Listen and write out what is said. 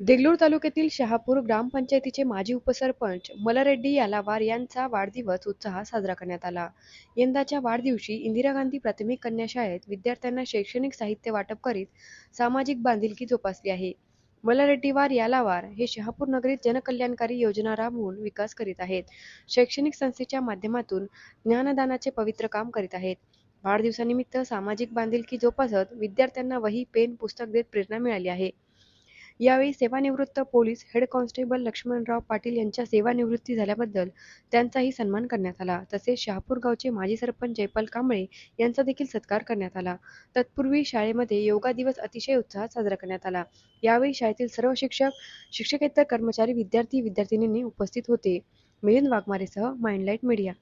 देगलूर तालुक्यातील शहापूर ग्रामपंचायतीचे माजी उपसरपंच मलरेड्डी यालावार यांचा वाढदिवस उत्साहात साजरा करण्यात आला. यंदाच्या वाढदिवशी इंदिरा गांधी प्राथमिक कन्या शाळेत विद्यार्थ्यांना शैक्षणिक साहित्य वाटप करीत सामाजिक बांधिलकी जोपासली आहे. मलरेड्डीवार यालावार हे शहापूर नगरीत जनकल्याणकारी योजना राबवून विकास करीत आहेत. शैक्षणिक संस्थेच्या माध्यमातून ज्ञानदानाचे पवित्र काम करीत आहेत. वाढदिवसानिमित्त सामाजिक बांधिलकी जोपासत विद्यार्थ्यांना वही पेन पुस्तक देत प्रेरणा मिळाली आहे. यावेळी सेवानिवृत्त police head constable Laxmanrao Patil यांच्या सेवानिवृत्ती झाल्याबद्दल त्यांचाही सन्मान करण्यात आला. तसेच शहापूर गावचे माजी सरपंच जयपाल कांबळे यांचा देखील सत्कार करण्यात आला. तत्पूर्वी शाळेमध्ये योगा दिवस अतिशय उत्साहात साजरा करण्यात आला. यावेळी शाळेतील सर्व शिक्षक शिक्षकेतर कर्मचारी विद्यार्थी विद्यार्थिनींनी उपस्थित होते. मिलिंद वाघमारेसह माइंडलाईट मीडिया.